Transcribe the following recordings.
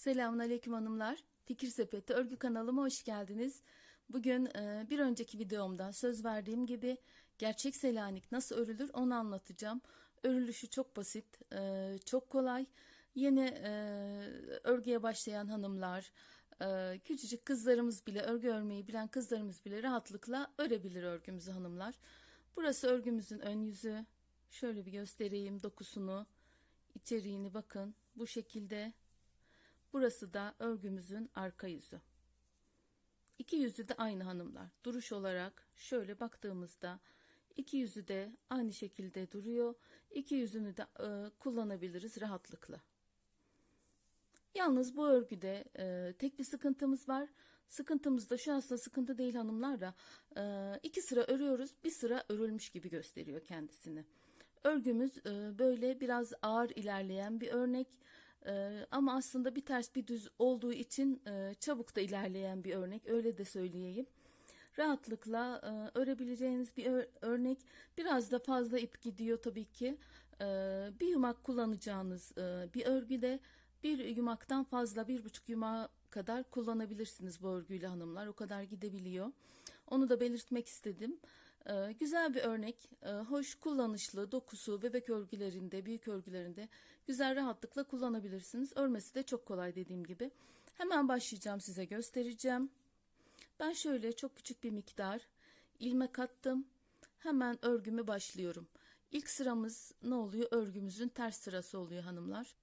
Selamünaleyküm hanımlar. Fikir Sepeti örgü kanalıma hoş geldiniz. Bugün e, bir önceki videomda söz verdiğim gibi gerçek Selanik nasıl örülür onu anlatacağım. Örülüşü çok basit, e, çok kolay. Yeni e, örgüye başlayan hanımlar, küçücük kızlarımız bile, örgü örmeyi bilen kızlarımız bile rahatlıkla örebilir örgümüzü hanımlar. Burası örgümüzün ön yüzü. Şöyle bir göstereyim dokusunu, içeriğini bakın. Bu şekilde Burası da örgümüzün arka yüzü. İki yüzü de aynı hanımlar. Duruş olarak şöyle baktığımızda iki yüzü de aynı şekilde duruyor. İki yüzünü de e, kullanabiliriz rahatlıkla. Yalnız bu örgüde e, tek bir sıkıntımız var. Sıkıntımız da şu aslında sıkıntı değil hanımlar da e, iki sıra örüyoruz bir sıra örülmüş gibi gösteriyor kendisini. Örgümüz e, böyle biraz ağır ilerleyen bir örnek e, ama aslında bir ters bir düz olduğu için e, çabuk da ilerleyen bir örnek öyle de söyleyeyim. Rahatlıkla e, örebileceğiniz bir ör- örnek biraz da fazla ip gidiyor tabii ki. E, bir yumak kullanacağınız e, bir örgüde bir yumaktan fazla bir buçuk yumağa kadar kullanabilirsiniz bu örgüyle hanımlar o kadar gidebiliyor. Onu da belirtmek istedim. Ee, güzel bir örnek, Ee, hoş kullanışlı, dokusu bebek örgülerinde, büyük örgülerinde güzel rahatlıkla kullanabilirsiniz. Örmesi de çok kolay dediğim gibi. Hemen başlayacağım size göstereceğim. Ben şöyle çok küçük bir miktar ilmek attım. Hemen örgümü başlıyorum. İlk sıramız ne oluyor? Örgümüzün ters sırası oluyor hanımlar.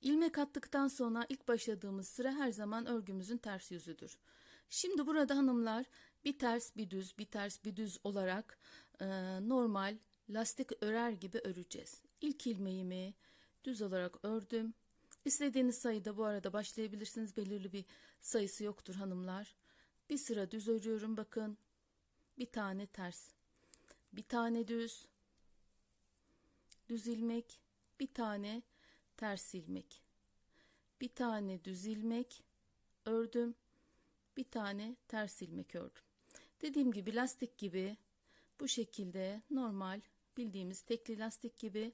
İlmek attıktan sonra ilk başladığımız sıra her zaman örgümüzün ters yüzüdür. Şimdi burada hanımlar bir ters bir düz bir ters bir düz olarak e, normal lastik örer gibi öreceğiz. İlk ilmeğimi düz olarak ördüm. İstediğiniz sayıda bu arada başlayabilirsiniz. Belirli bir sayısı yoktur hanımlar. Bir sıra düz örüyorum bakın. Bir tane ters. Bir tane düz. Düz ilmek. Bir tane ters ilmek. Bir tane düz ilmek ördüm. Bir tane ters ilmek ördüm. Dediğim gibi lastik gibi bu şekilde normal bildiğimiz tekli lastik gibi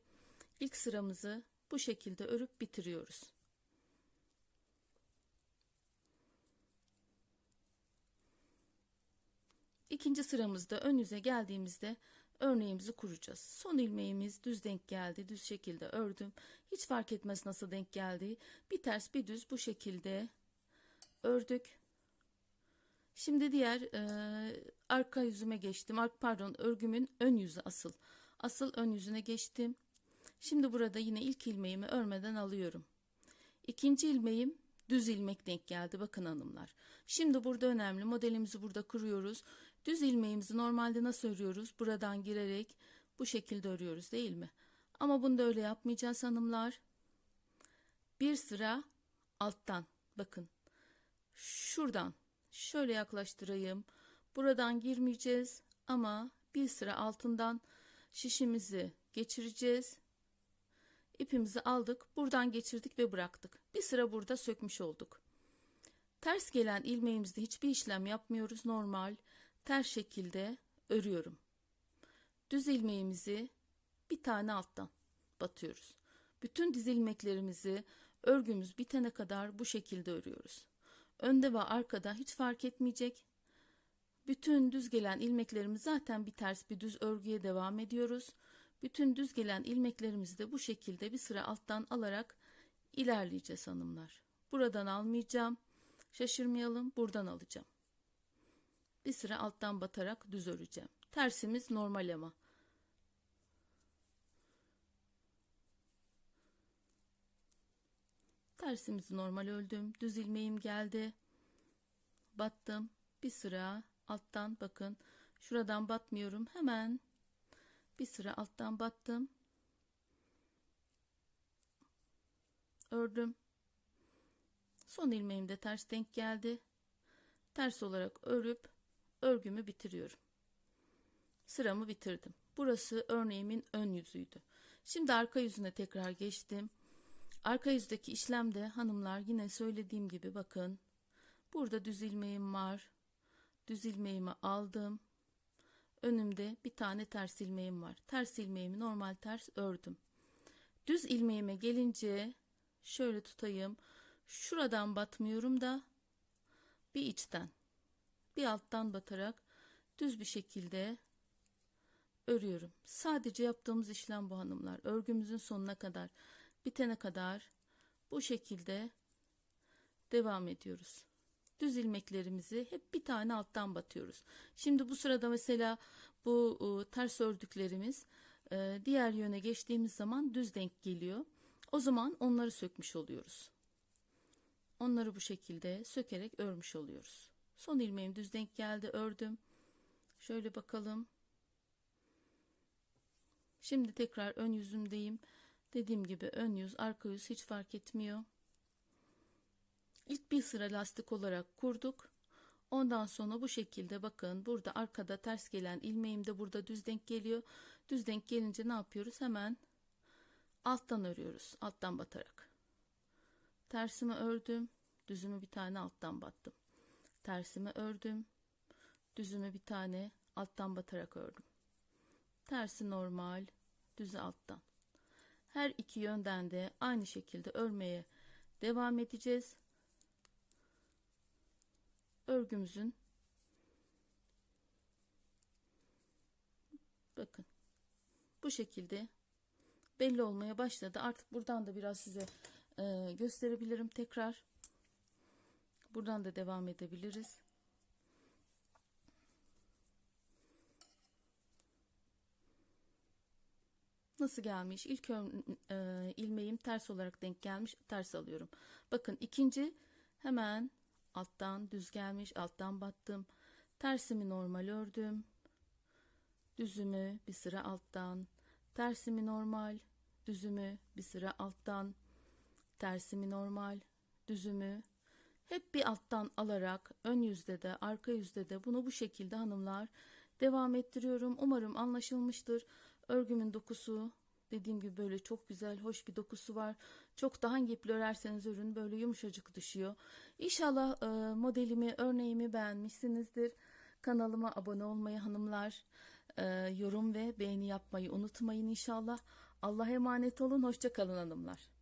ilk sıramızı bu şekilde örüp bitiriyoruz. İkinci sıramızda ön yüze geldiğimizde örneğimizi kuracağız. Son ilmeğimiz düz denk geldi. Düz şekilde ördüm. Hiç fark etmez nasıl denk geldi. Bir ters bir düz bu şekilde ördük. Şimdi diğer e, arka yüzüme geçtim. Ark pardon örgümün ön yüzü asıl. Asıl ön yüzüne geçtim. Şimdi burada yine ilk ilmeğimi örmeden alıyorum. İkinci ilmeğim düz ilmek denk geldi bakın hanımlar. Şimdi burada önemli modelimizi burada kuruyoruz. Düz ilmeğimizi normalde nasıl örüyoruz? Buradan girerek bu şekilde örüyoruz değil mi? Ama bunu da öyle yapmayacağız hanımlar. Bir sıra alttan bakın. Şuradan şöyle yaklaştırayım. Buradan girmeyeceğiz ama bir sıra altından şişimizi geçireceğiz. İpimizi aldık, buradan geçirdik ve bıraktık. Bir sıra burada sökmüş olduk. Ters gelen ilmeğimizde hiçbir işlem yapmıyoruz. Normal, ters şekilde örüyorum. Düz ilmeğimizi bir tane alttan batıyoruz. Bütün diz ilmeklerimizi örgümüz bitene kadar bu şekilde örüyoruz. Önde ve arkada hiç fark etmeyecek. Bütün düz gelen ilmeklerimiz zaten bir ters bir düz örgüye devam ediyoruz. Bütün düz gelen ilmeklerimizi de bu şekilde bir sıra alttan alarak ilerleyeceğiz hanımlar. Buradan almayacağım. Şaşırmayalım. Buradan alacağım. Bir sıra alttan batarak düz öreceğim. Tersimiz normal ama. Tersimizi normal öldüm. Düz ilmeğim geldi. Battım. Bir sıra alttan bakın. Şuradan batmıyorum. Hemen bir sıra alttan battım. Ördüm. Son ilmeğim de ters denk geldi. Ters olarak örüp örgümü bitiriyorum. Sıramı bitirdim. Burası örneğimin ön yüzüydü. Şimdi arka yüzüne tekrar geçtim. Arka yüzdeki işlemde hanımlar yine söylediğim gibi bakın. Burada düz ilmeğim var. Düz ilmeğimi aldım. Önümde bir tane ters ilmeğim var. Ters ilmeğimi normal ters ördüm. Düz ilmeğime gelince şöyle tutayım. Şuradan batmıyorum da bir içten bir alttan batarak düz bir şekilde örüyorum. Sadece yaptığımız işlem bu hanımlar. Örgümüzün sonuna kadar bitene kadar bu şekilde devam ediyoruz. Düz ilmeklerimizi hep bir tane alttan batıyoruz. Şimdi bu sırada mesela bu e, ters ördüklerimiz e, diğer yöne geçtiğimiz zaman düz denk geliyor. O zaman onları sökmüş oluyoruz. Onları bu şekilde sökerek örmüş oluyoruz. Son ilmeğim düz denk geldi ördüm. Şöyle bakalım. Şimdi tekrar ön yüzümdeyim. Dediğim gibi ön yüz arka yüz hiç fark etmiyor. İlk bir sıra lastik olarak kurduk. Ondan sonra bu şekilde bakın burada arkada ters gelen ilmeğim de burada düz denk geliyor. Düz denk gelince ne yapıyoruz? Hemen alttan örüyoruz. Alttan batarak. Tersimi ördüm. Düzümü bir tane alttan battım. Tersimi ördüm. Düzümü bir tane alttan batarak ördüm. Tersi normal, düzü alttan. Her iki yönden de aynı şekilde örmeye devam edeceğiz. Örgümüzün bakın bu şekilde belli olmaya başladı. Artık buradan da biraz size e, gösterebilirim tekrar. Buradan da devam edebiliriz. Nasıl gelmiş? İlk e, ilmeğim ters olarak denk gelmiş. Ters alıyorum. Bakın ikinci hemen alttan düz gelmiş. Alttan battım. Tersimi normal ördüm. Düzümü bir sıra alttan. Tersimi normal. Düzümü bir sıra alttan. Tersimi normal. Düzümü hep bir alttan alarak ön yüzde de arka yüzde de bunu bu şekilde hanımlar devam ettiriyorum. Umarım anlaşılmıştır. Örgümün dokusu dediğim gibi böyle çok güzel hoş bir dokusu var. Çok da hangi iple örerseniz örün böyle yumuşacık düşüyor. İnşallah e, modelimi örneğimi beğenmişsinizdir. Kanalıma abone olmayı hanımlar e, yorum ve beğeni yapmayı unutmayın inşallah. Allah'a emanet olun. Hoşça kalın hanımlar.